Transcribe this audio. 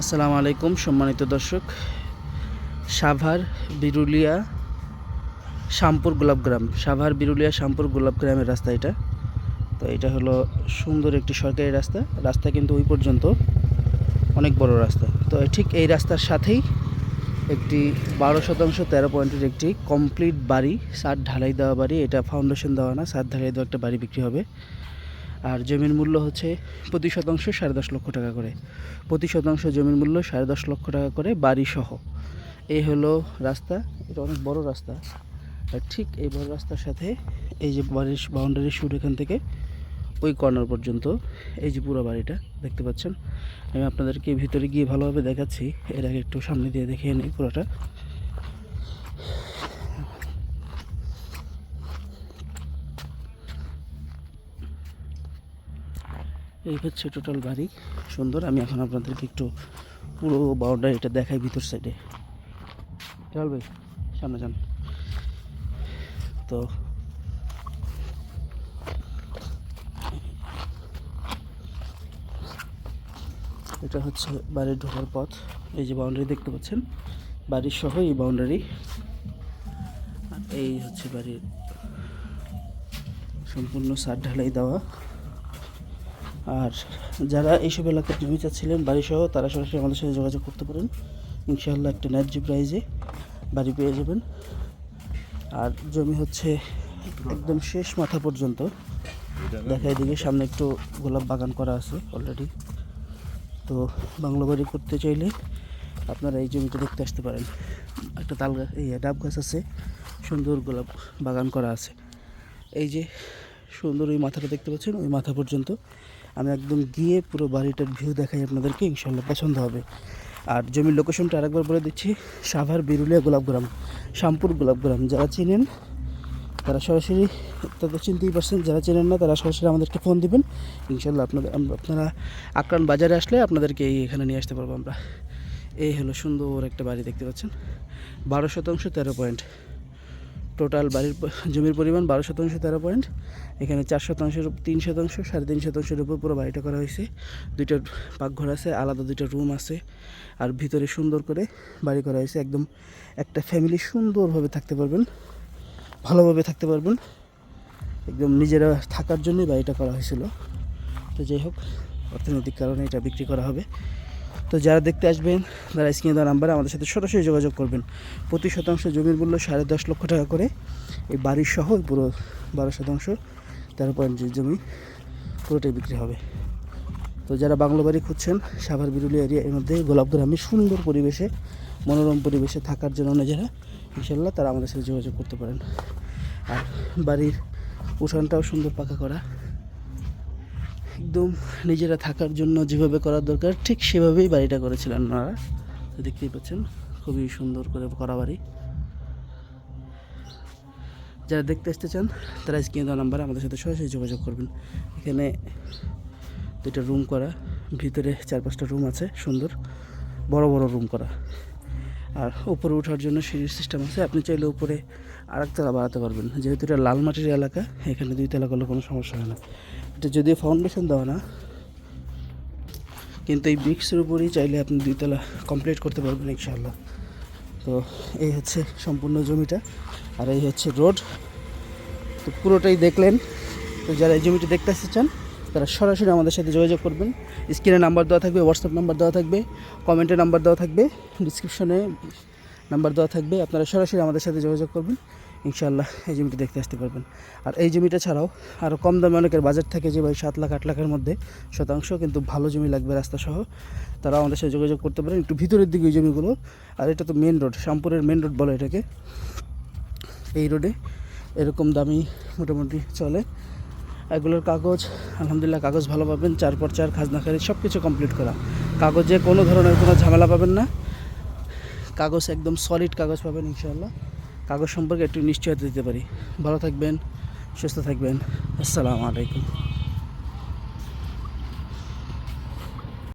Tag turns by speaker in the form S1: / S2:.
S1: আসসালামু আলাইকুম সম্মানিত দর্শক। সাভার বিরুলিয়া শ্যামপুর গোলাপগ্রাম সাভার বিরুলিয়া শ্যামপুর গোলাপগ্রামের রাস্তা এটা। তো এটা হলো সুন্দর একটি সরকারি রাস্তা। রাস্তা কিন্তু ওই পর্যন্ত। অনেক বড় রাস্তা। তো ঠিক এই রাস্তার সাথেই একটি বারো শতাংশ, তেরো পয়েন্টের একটি কমপ্লিট বাড়ি, সাত ঢালাই দেওয়া বাড়ি। এটা ফাউন্ডেশন দেওয়া না, সাত ঢালাই দেওয়া একটা বাড়ি বিক্রি হবে। আর জমির মূল্য হচ্ছে প্রতি শতাংশ সাড়ে দশ লক্ষ টাকা করে। প্রতি শতাংশ জমির মূল্য সাড়ে দশ লক্ষ টাকা করে বাড়ি সহ এই হলো রাস্তা, এটা অনেক বড় রাস্তা। আর ঠিক এই বড় রাস্তার সাথে এই যে বাড়ির বাউন্ডারি শুট এখান থেকে ওই কর্নার পর্যন্ত, এই যে পুরো বাড়িটা, দেখতে পাচ্ছেন? আমি আপনাদেরকে ভিতরে গিয়ে ভালোভাবে দেখাচ্ছি। এর আগে একটু সামনে দিয়ে দেখিয়ে নিই পুরোটা। এই হচ্ছে টোটাল বাড়ি। সুন্দর, আমি এখন আপনাদেরকে একটু পুরো বাউন্ডারিটা দেখাই ভিতর সাইডে চলবে সামনে যান। তো, এটা হচ্ছে বাড়ির ঢোকার পথ। এই যে বাউন্ডারি দেখতে পাচ্ছেন বাড়ির সহ এই বাউন্ডারি এই হচ্ছে বাড়ির সম্পূর্ণ সার ঢালাই দেওয়া। আর যারা এইসব এলাকার জমি চাচ্ছিলেন বাড়ি সহ তারা সরাসরি আমাদের সাথে যোগাযোগ করতে পারেন। ইনশাআল্লাহ একটা ন্যায্য প্রাইজে বাড়ি পেয়ে যাবেন। আর জমি হচ্ছে একদম শেষ মাথা পর্যন্ত। দেখাই দিকে সামনে একটু গোলাপ বাগান করা আছে অলরেডি তো বাংলো বাড়ি করতে চাইলে আপনারা এই জমিটা দেখতে আসতে পারেন। একটা তাল গাছ এই ডাব গাছ আছে, সুন্দর গোলাপ বাগান করা আছে। এই যে সুন্দর ওই মাথাটা দেখতে পাচ্ছেন, ওই মাথা পর্যন্ত। আমি একদম গিয়ে পুরো বাড়িটার ভিউ দেখাই আপনাদেরকে ইনশাল্লাহ পছন্দ হবে। আর জমির লোকেশনটা আরেকবার বলে দিচ্ছি, সাভার, বিরুলিয়া, গোলাপগ্রাম, শ্যামপুর, গোলাপগ্রাম। যারা চিনেন, তারা সরাসরি, তাদের চিনতেই পারছেন, যারা চেনেন না, তারা সরাসরি আমাদেরকে ফোন দিবেন। ইনশাল্লাহ আপনাদের আপনারা আক্রান বাজারে আসলে আপনাদেরকে এই এখানে নিয়ে আসতে পারব আমরা। এই হলো সুন্দর একটা বাড়ি, দেখতে পাচ্ছেন? বারো শতাংশ তেরো পয়েন্ট। টোটাল বাড়ির জমির পরিমাণ বারো শতাংশ, তেরো পয়েন্ট। এখানে চার শতাংশের তিন শতাংশ, সাড়ে তিন শতাংশের উপর পুরো বাড়িটা করা হয়েছে। দুইটা পাকঘর আছে, আলাদা দুইটা রুম আছে। আর ভিতরে সুন্দর করে বাড়ি করা হয়েছে। একদম একটা ফ্যামিলি সুন্দরভাবে থাকতে পারবেন, ভালোভাবে থাকতে পারবেন। একদম নিজেরা থাকার জন্যই বাড়িটা করা হয়েছিল। তো যাই হোক, অর্থনৈতিক কারণে এটা বিক্রি করা হবে। তো যারা দেখতে আসবেন, তারা স্ক্রিনে দেওয়া নাম্বারে আমাদের সাথে সরাসরি যোগাযোগ করবেন। প্রতি শতাংশ জমির মূল্য সাড়ে দশ লক্ষ টাকা করে। এই বাড়ির সহ পুরো বারো শতাংশ, তেরো পয়েন্ট জমি পুরোটাই বিক্রি হবে। তো যারা বাংলো বাড়ি খুঁজছেন, সাভার বিরুলি এরিয়া এর মধ্যে গোলাপগ্রামে সুন্দর পরিবেশে, মনোরম পরিবেশে থাকার জন্য যারা ইনশাল্লাহ তারা আমাদের সাথে যোগাযোগ করতে পারেন। আর বাড়ির উঠানটাও সুন্দর পাকা করা। একদম নিজেরা থাকার জন্য যেভাবে করা দরকার, ঠিক সেভাবেই বাড়িটা করেছিলেন ওনারা। দেখতেই পাচ্ছেন, খুবই সুন্দর করে করা বাড়ি। যারা দেখতে আসতে চান, তারা স্ক্রিনে দেওয়া নাম্বারে আমাদের সাথে সরাসরি যোগাযোগ করবেন। এখানে দুইটা রুম করা, ভিতরে চার পাঁচটা রুম আছে, সুন্দর। বড় বড় রুম করা। আর উপরে ওঠার জন্য সিঁড়ির সিস্টেম আছে। আপনি চাইলে উপরে আরেকতলা বাড়াতে পারবেন। যেহেতু এটা লাল মাটির এলাকা, এখানে দুই তলা করলে কোনো সমস্যা হয় না। এটা যদিও ফাউন্ডেশন দেওয়া না, কিন্তু এই ব্রিক্সের উপরেই চাইলে আপনি দুইতলা কমপ্লিট করতে পারবেন ইনশাআল্লাহ। তো এই হচ্ছে সম্পূর্ণ জমিটা, আর এই হচ্ছে রোড তো পুরোটাই দেখলেন। তো যারা এই জমিটা দেখতে আসতে চান তারা সরাসরি আমাদের সাথে যোগাযোগ করবেন। স্ক্রিনে নাম্বার দেওয়া থাকবে হোয়াটসঅ্যাপ নাম্বার দেওয়া থাকবে কমেন্টে নাম্বার দেওয়া থাকবে ডিসক্রিপশনে নাম্বার দেওয়া থাকবে। আপনারা সরাসরি আমাদের সাথে যোগাযোগ করবেন। ইনশাআল্লাহ এই জমিটা দেখতে আসতে পারবেন। আর এই জমিটা ছাড়াও আরও কম দামে অনেকের বাজেট থাকে যে ভাই সাত লাখ, আট লাখের মধ্যে শতাংশ, কিন্তু ভালো জমি লাগবে রাস্তা সহ তারা আমাদের সাথে যোগাযোগ করতে পারেন। একটু ভিতরের দিকে ওই জমিগুলো, আর এটা তো মেন রোড শ্যামপুরের মেন রোড বলে এটাকে। এই রোডে এরকম দামি মোটামুটি চলে। এগুলোর কাগজ, আলহামদুলিল্লাহ কাগজ ভালো পাবেন, চার পর চার, খাজনা খারিজ সব কিছু কমপ্লিট করা। কাগজে কোনো ধরনের কোনো ঝামেলা পাবেন না। কাগজ একদম সলিড কাগজ পাবেন ইনশাআল্লাহ। কাগজ সম্পর্কে একটু নিশ্চয়তা দিতে পারি। ভালো থাকবেন, সুস্থ থাকবেন। আসসালামু আলাইকুম।